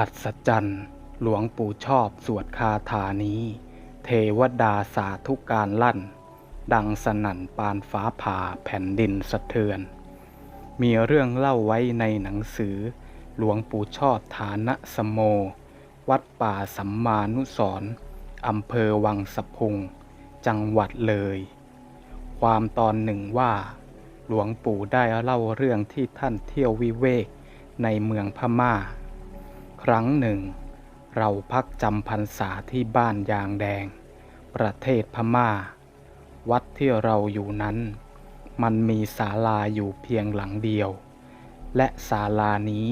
อัศจรรย์หลวงปู่ชอบสวดคาถานี้ เทวดาสาธุการลั่น ดังสนั่นปานฟ้าผ่าแผ่นดินสะเทือน มีเรื่องเล่าไว้ในหนังสือ หลวงปู่ชอบฐานะสโม วัดป่าสัมมานุสร์อำเภอวังสะพุง จังหวัดเลย ความตอนหนึ่งว่า หลวงปู่ได้เล่าเรื่องที่ท่านเที่ยววิเวกในเมืองพม่า ครั้งหนึ่ง เราพักจำพรรษาที่บ้านยางแดง ประเทศพม่า วัดที่เราอยู่นั้น มันมีศาลาอยู่เพียงหลังเดียว และศาลานี้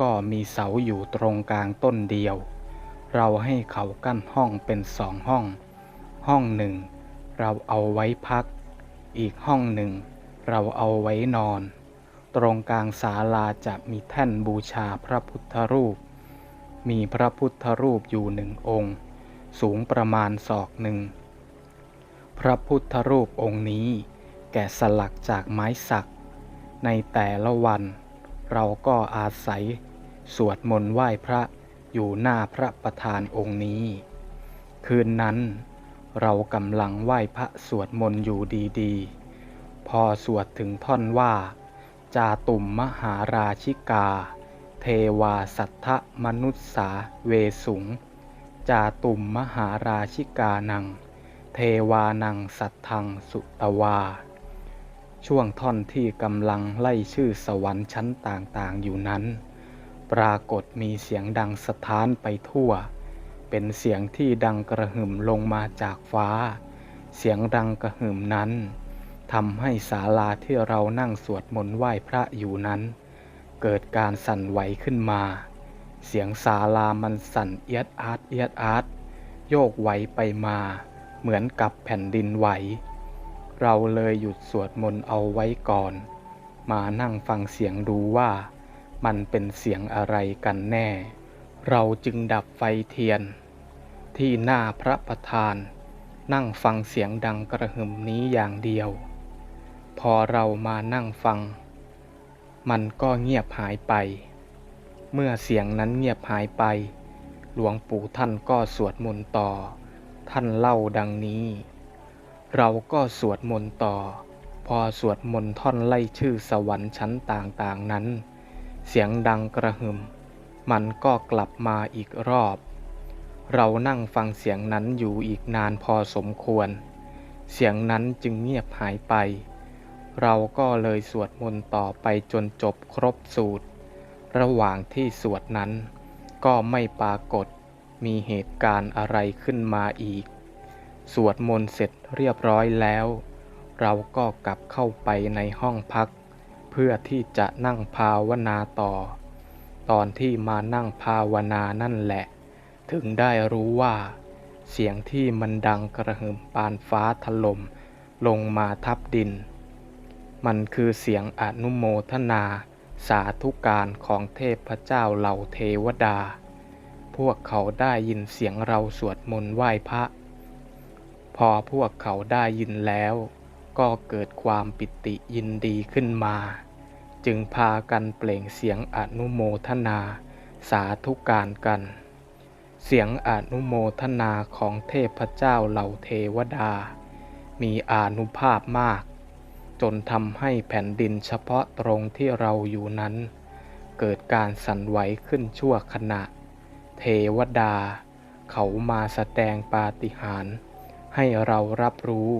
ก็มีเสาอยู่ตรงกลางต้นเดียว เราให้เขากั้นห้องเป็นสองห้อง ห้องหนึ่ง เราเอาไว้พัก อีกห้องหนึ่ง เราเอาไว้นอน ตรงกลางศาลาจะมีแท่นบูชาพระพุทธรูป มีพระพุทธรูปอยู่หนึ่งองค์ สูงประมาณศอกหนึ่ง พระพุทธรูปองค์นี้แกะสลักจากไม้สัก ในแต่ละวัน เราก็อาศัย สวดมนต์ไหว้พระอยู่หน้าพระประธานองค์นี้ คืนนั้น เรากำลังไหว้พระสวดมนต์อยู่ดีๆ พอสวดถึงท่อนว่า จาตุมมหาราชิกา เทวาสัทธมนุษสาเวสุง จาตุมมหาราชิกานัง เทวานังสัทธังสุตวา ช่วงท่อนที่กำลังไล่ชื่อสวรรค์ชั้นต่างๆอยู่นั้น ปรากฏมีเสียงดังสะท้านไปทั่ว เป็นเสียงที่ดังกระหึ่มลงมาจากฟ้า เสียงดังกระหึ่มนั้นทำให้ศาลาที่เรานั่งสวดมนต์ไหว้พระอยู่นั้น เกิดการสั่นไหวขึ้นมา เสียงศาลามันสั่นเอียดอาร์ตเอียดอาร์ตโยกไหวไปมา เหมือนกับแผ่นดินไหว เราเลยหยุดสวดมนต์เอาไว้ก่อน มานั่งฟังเสียงดูว่ามันเป็นเสียงอะไรกันแน่ เราจึงดับไฟเทียน ที่หน้าพระประธาน นั่งฟังเสียงดังกระหึ่มนี้อย่างเดียว พอเรามานั่งฟัง มันก็เงียบหายไป เมื่อเสียงนั้นเงียบหายไป หลวงปู่ท่านก็สวดมนต์ต่อ ท่านเล่าดังนี้ เราก็สวดมนต์ต่อ พอสวดมนต์ท่อนไล่ชื่อสวรรค์ชั้นต่างๆนั้น เสียงดังกระหึ่ม มันก็กลับมาอีกรอบ เรานั่งฟังเสียงนั้นอยู่อีกนานพอสมควร เสียงนั้นจึงเงียบหายไป เราก็เลยสวดมนต์ต่อไปจนจบครบสูตร ระหว่างที่สวดนั้น ก็ไม่ปรากฏมีเหตุการณ์อะไรขึ้นมาอีก สวดมนต์เสร็จเรียบร้อยแล้ว เราก็กลับเข้าไปในห้องพัก เพื่อที่จะนั่งภาวนาต่อ ตอนที่มานั่งภาวนานั่นแหละ ถึงได้รู้ว่า เสียงที่มันดังกระหึ่มปานฟ้าถล่มลงมาทับดิน มันคือเสียงอนุโมทนา สาธุการของเทพเจ้าเหล่าเทวดา พวกเขาได้ยินเสียงเราสวดมนต์ไหว้พระ พอพวกเขาได้ยินแล้ว ก็เกิดความปิติยินดีขึ้นมา จึงพากันเปล่งเสียงอนุโมทนา สาธุการกัน เสียงอนุโมทนาของเทพเจ้าเหล่าเทวดา มีอานุภาพมาก จนทำให้แผ่นดินเฉพาะตรงที่เราอยู่นั้น เกิดการสั่นไหวขึ้นชั่วขณะ เทวดา เขามาแสดงปาฏิหาริย์ให้เรารับรู้